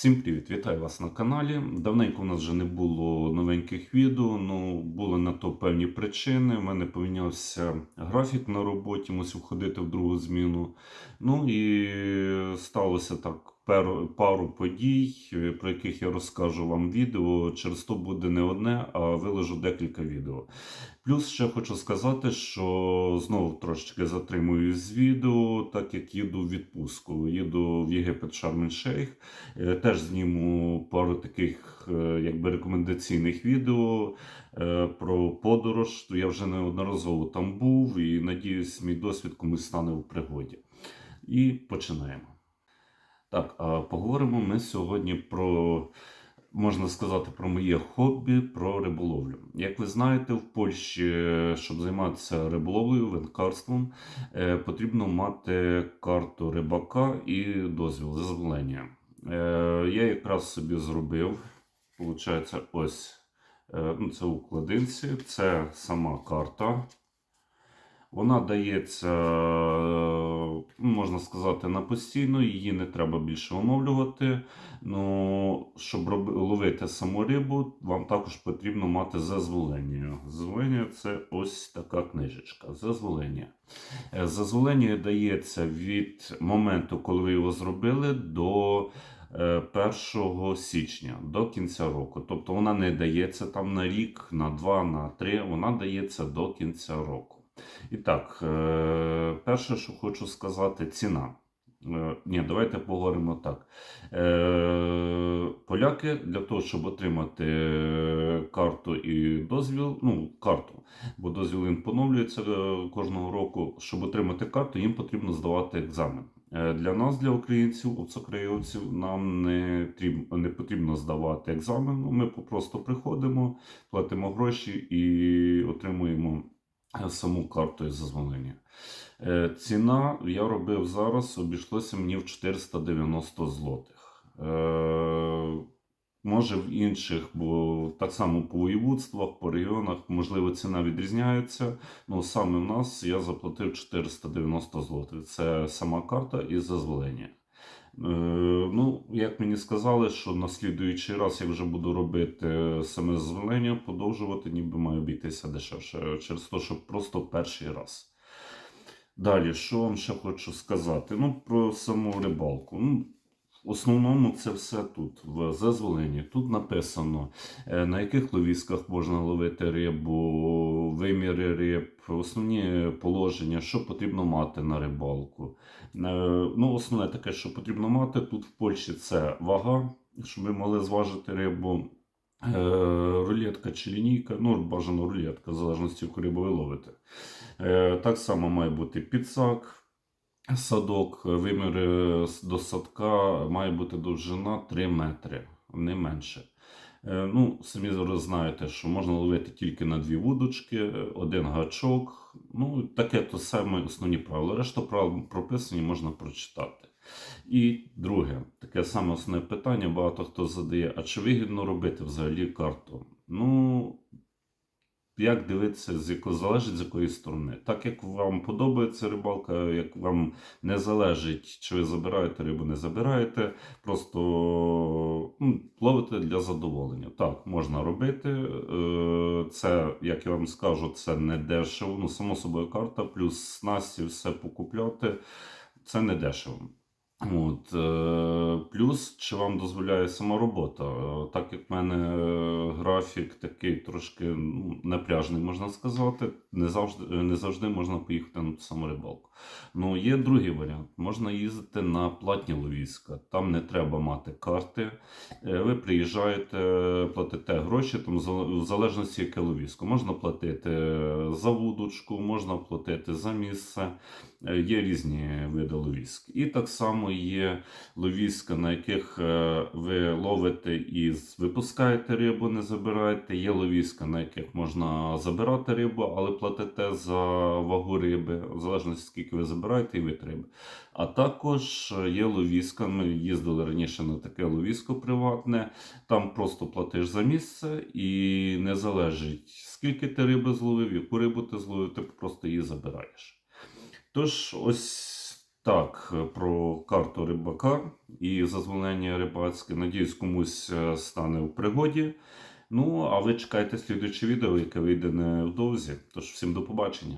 Всім привіт! Вітаю вас на каналі. Давненько у нас вже не було новеньких відео, ну були на то певні причини. У мене помінявся графік на роботі, мусив ходити в другу зміну. Ну і сталося так пару подій, про яких я розкажу вам відео. Через то буде не одне, а виложу декілька відео. Плюс ще хочу сказати, що знову трошечки затримуюсь з відео, так як їду в відпустку. Їду в Єгипет Шарм Шейх. Е, Теж зніму пару таких е, якби рекомендаційних відео е, про подорож. Я вже неодноразово там був і надіюсь, мій досвід комусь стане в пригоді. І починаємо. Так, а поговоримо ми сьогодні про, можна сказати, про моє хобі, про риболовлю. Як ви знаєте, в Польщі, щоб займатися риболовлею, винкарством, е, потрібно мати карту рибака і дозвіл дозволення. Е, я якраз собі зробив, виходить, ось е, ну, це у кладинці, це сама карта. Вона дається, е, можна сказати, на постійно, її не треба більше оновлювати. Ну, щоб ловити саму рибу, вам також потрібно мати зазволення. Зазволення це ось така книжечка. Зазволення. Е, Зазволення дається від моменту, коли ви його зробили, до е, 1 січня, до кінця року. Тобто вона не дається там на рік, на два, на три, вона дається до кінця року. І так, е, перше, що хочу сказати, ціна. Е, Ні, давайте поговоримо так. Е, Поляки для того, щоб отримати карту і дозвіл, ну, карту, бо дозвіл він поновлюється кожного року. Щоб отримати карту, їм потрібно здавати екзамен. Для нас, для українців, оцокрейовців, нам не, не потрібно здавати екзамен. Ми просто приходимо, платимо гроші і отримуємо саму карту із зазволення. Е, Ціна я робив зараз, обійшлося мені в 490 злотих. Е, Може в інших, бо так само по воєводствах, по регіонах, можливо, ціна відрізняється. Ну, саме в нас я заплатив 490 злотих. Це сама карта і зазволення. Е, ну, як мені сказали, що на слідуючий раз, я вже буду робити саме звернення, подовжувати, ніби має обійтися дешевше, через те, що просто перший раз. Далі, що вам ще хочу сказати? Ну, про саму рибалку. Ну, в основному це все тут, в зазволенні. Тут написано, е, на яких ловісках можна ловити рибу, виміри риб, основні положення, що потрібно мати на рибалку. Е, Ну, основне таке, що потрібно мати тут в Польщі, це вага, щоб ви могли зважити рибу. Е, Рулетка чи лінійка, ну бажано рулетка, в залежності, рибу ви ловите. Так само має бути підсак, садок, виміри до садка має бути довжина 3 метри, не менше. Е, Ну, самі зараз знаєте, що можна ловити тільки на дві вудочки, е, один гачок. Ну, таке то саме основні правила. Решта правил прописані, можна прочитати. І друге, таке саме основне питання, багато хто задає: а чи вигідно робити взагалі карту? Ну, як дивитися, з якої залежить з якої сторони. Так як вам подобається рибалка, як вам не залежить, чи ви забираєте рибу, не забираєте, просто ну, ловите для задоволення. Так, можна робити. Е, Це, як я вам скажу, це не дешево. Ну, само собою, карта, плюс снасті, все покупляти. Це не дешево. От, е, плюс, чи вам дозволяє сама робота? Е, Так як в мене е, графік такий трошки ну, напряжний, можна сказати, не завжди, не завжди можна поїхати на ту саму рибалку. Ну, є другий варіант. Можна їздити на платні ловіска. Там не треба мати карти. Ви приїжджаєте, платите гроші, там в залежності яке ловісько. Можна платити за вудочку, можна платити за місце. Є різні види ловіськ. І так само є ловіська, на яких е, ви ловите і випускаєте рибу, не забираєте. Є ловіська, на яких можна забирати рибу, але платите за вагу риби, в залежності скільки ви забираєте і вид риби. А також е, є ловіська. Ми їздили раніше на таке ловісько приватне. Там просто платиш за місце і не залежить, скільки ти риби зловив, яку рибу ти зловив, ти просто її забираєш. Тож, ось Так, е, про карту рибака і зазволення рибацьке. Надіюсь, комусь е, стане в пригоді. Ну, а ви чекайте слідуюче відео, яке вийде невдовзі. Тож всім до побачення.